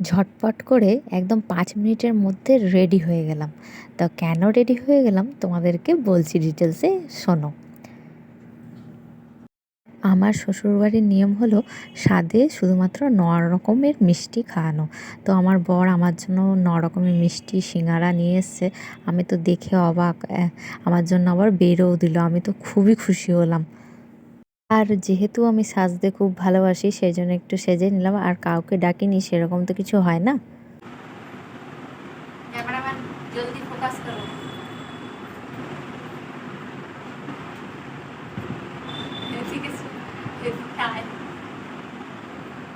ঝটপট করে একদম পাঁচ মিনিটের মধ্যে রেডি হয়ে গেলাম। তো কেন রেডি হয়ে গেলাম তোমাদেরকে বলছি ডিটেলসে শোনো। আমার শ্বশুরবাড়ির নিয়ম হলো স্বাদে শুধুমাত্র ন রকমের মিষ্টি খাওয়ানো। তো আমার বর আমার জন্য ন রকমের মিষ্টি সিঙ্গারা নিয়ে এসছে। আমি তো দেখে অবাক আমার জন্য আবার বেরও দিল। আমি তো খুবই খুশি হলাম। আর যেহেতু আমি সাজতে খুব ভালোবাসি সেই জন্য একটু সেজে নিলাম। আর কাউকে ডাকিনি সেরকম তো কিছু হয় না।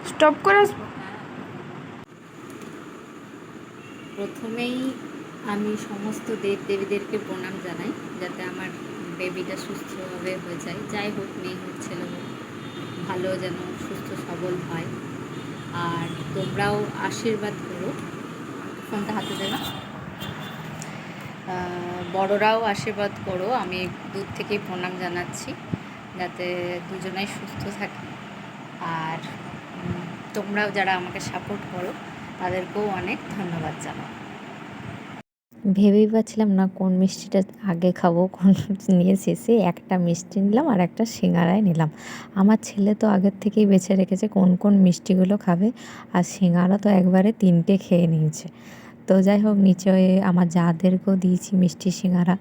স্টপ করে। প্রথমেই আমি সমস্ত দেব দেবীদেরকে প্রণাম জানাই যাতে আমার বেবিটা সুস্থভাবে হয়ে যায়। যাই হোক, মেয়ে হোক, ছেলে হোক, ভালো যেন সুস্থ, সবল হয়। আর তোমরাও আশীর্বাদ করো। ফোনটা হাতে দেবে বড়রাও আশীর্বাদ করো। আমি দূর থেকেই প্রণাম জানাচ্ছি, যাতে দুজনাই সুস্থ থাকে। আর তোমরাও যারা আমাকে সাপোর্ট করো, তাদেরকেও অনেক ধন্যবাদ জানাও। ভেবেই পাচ্ছিলাম, না, কোন মিষ্টিটা আগে খাব, কোন নিয়ে শেষে একটা মিষ্টি নিলাম আর একটা সিঙ্গারাই নিলাম। আমার ছেলে তো আগের থেকেই বেছে রেখেছে কোন কোন মিষ্টিগুলো খাবে আর সিঙ্গারা তো একবারে তিনটে খেয়ে নিয়েছে। তো যাই হোক, নিচে আমার যাদেরকেও দিয়েছি মিষ্টি সিঙ্গারা।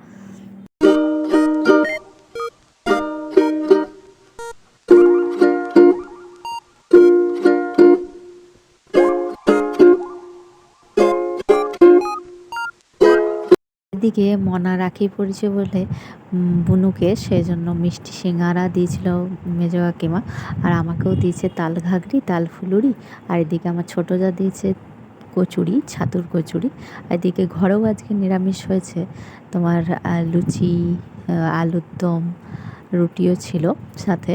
এদিকে মনা রাখি পড়েছে বলে বুনুকে সেই জন্য মিষ্টি সিঙ্গারা দিয়েছিল মেজো কাকিমা। আর আমাকেও দিয়েছে তাল ঘাগরি, তাল ফুলুরি। আর এদিকে আমার ছোটো যা দিয়েছে কচুরি, ছাতুর কচুরি। আর এদিকে ঘরেও আজকে নিরামিষ হয়েছে। তোমার লুচি আলুর দম রুটিও ছিল সাথে।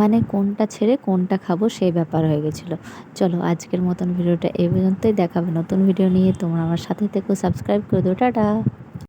মানে কোনটা ছেড়ে কোনটা খাব সেই ব্যাপার হয়ে গেছিল। চলো আজকের মতন ভিডিওটা এই পর্যন্তই। দেখাবে নতুন ভিডিও নিয়ে। তোমরা আমার সাথে থেকেও সাবস্ক্রাইব করে দিও। টাটা।